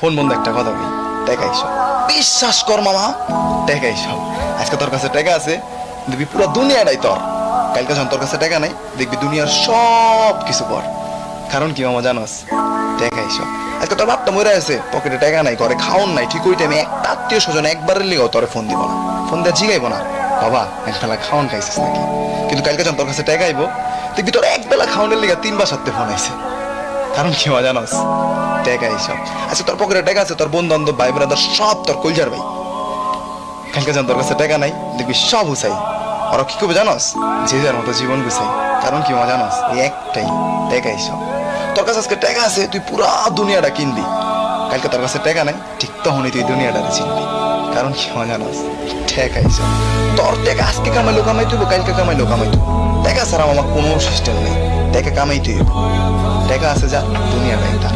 Phone বন্ধ একটা কথা বলি টাকা সব বিশ্বাস কর মামা টাকা সব আজকে তোর কাছে টাকা আছে, দেখবি পুরো দুনিয়াটাই তোর। কালকে যখন তোর কাছে টাকা নাই, দেখবি দুনিয়ার সব কিছু পর। কারণ কি মামা জানোস? টাকাই সব আজকে তোর বাপটা মরে আছে পকেটে টাকা নাই, ঘরে খাওন নাই, ঠিক ওই টাইমে একটা আত্মীয় স্বজন একবারের লিগেও তোরে ফোন দিব না। ফোন দিয়ে জিগাইব না। বাবা, এক বেলা খাওন খাইছিস নাকি? কিন্তু কালকে যখন তোর কাছে টাকা আইব, দেখবি তোর এক বেলা খাওয়ানোর লিগে তিনবার সাথে ফোন আইছে। কারণ কি মজা জানোস? টাকা এইসব আচ্ছা তোর পকেটে টাকা আছে, তোর বন্ধু বান্ধব ভাই ব্রাদার সব তোর কলজার ভাই। কালকে যখন তোর কাছে টাকা নাই, দেখবি সব হুসাই ওরা কি করবে জানস? যে যার মতো জীবন গুছাই। কারণ কি মজা জানোস? এই একটাই টাকা এইসব তোর কাছে আজকে টাকা আছে, তুই পুরা দুনিয়াটা কিনবি। কালকে তোর কাছে টাকা নাই, ঠিক তখনই তুই দুনিয়াটা চিনবি। কারণ কি হয় জানোস ঠেকাইছে তোর দেখ আজকে কামাইলো কামাই তুই কালকে কামাইলো কামাই তুই দেখা ছাড়া আমার কোনো সিস্টেম নেই। দেখে কামাই তুই দেখা আছে যা দুনিয়া মনে রাখ